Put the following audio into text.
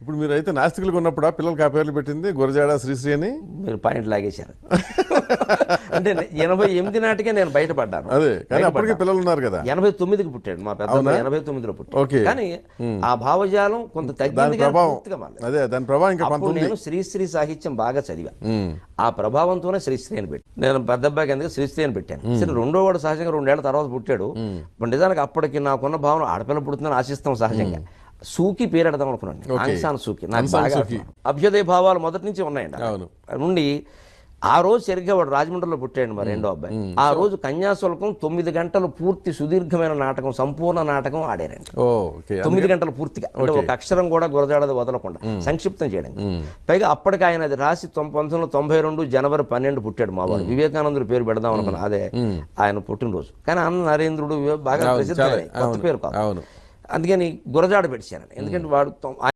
ఇప్పుడు మీరు అయితే నాస్తికులుగా ఉన్నప్పుడు పిల్లలకి ఆ పేర్లు పెట్టింది గురజాడ శ్రీశ్రీ అని? మీరు పాయింట్ లాగేశారు. అంటే ఎనభై ఎనిమిది నాటికే నేను బయటపడ్డాను. అదే కానీ అప్పటికే పిల్లలు ఉన్నారు కదా. ఎనభై తొమ్మిదికి పుట్టాడు మా పెద్ద ఎనభై తొమ్మిదిలో పుట్టాడు. కానీ ఆ భావజాలం కొంత తగ్గింది. అదే దాని ప్రభావం ఇంకా నేను శ్రీశ్రీ సాహిత్యం బాగా చదివా. ఆ ప్రభావంతోనే శ్రీశ్రీ అని పెట్టి నేను పెద్ద అబ్బాయికి అందుకే శ్రీశ్రీ అని పెట్టాను. సరే రెండో వాడు సహజంగా రెండేళ్ళ తర్వాత పుట్టాడు. నిజానికి అప్పటికి నాకున్న భావన ఆడపిల్ల పుడుతుందని ఆశిస్తాం సహజంగా. సూకి పేరు పెడదాం అనుకున్నాను నేను. Aung San Suu Kyi. నాకు బాగా. అభ్యుదయ భావాలు మొదటి నుంచి ఉన్నాయండి. నుండి ఆ రోజు సరిగ్గా వాడు రాజమండ్రిలో పుట్టాడు మా రెండో అబ్బాయి. ఆ రోజు కన్యాశుల్కం తొమ్మిది గంటలు పూర్తి సుదీర్ఘమైన నాటకం సంపూర్ణ నాటకం ఆడారండి తొమ్మిది గంటలు పూర్తిగా. అంటే ఒక అక్షరం కూడా గురజాడది వదలకుండా. సంక్షిప్తం చేయడం. పైగా అప్పటికి ఆయన అది రాసి పంతొమ్మిది వందల తొంభై రెండు జనవరి పన్నెండు పుట్టాడు మా వాడు. వివేకానందుడి పేరు పెడదాం అనుకున్నా అదే ఆయన పుట్టినరోజు. కానీ అన్న నరేంద్రుడు బాగా ప్రసిద్ధ కొత్త పేరు కాదు. అందుకని గురజాడ పెట్టాను ఎందుకంటే వాడు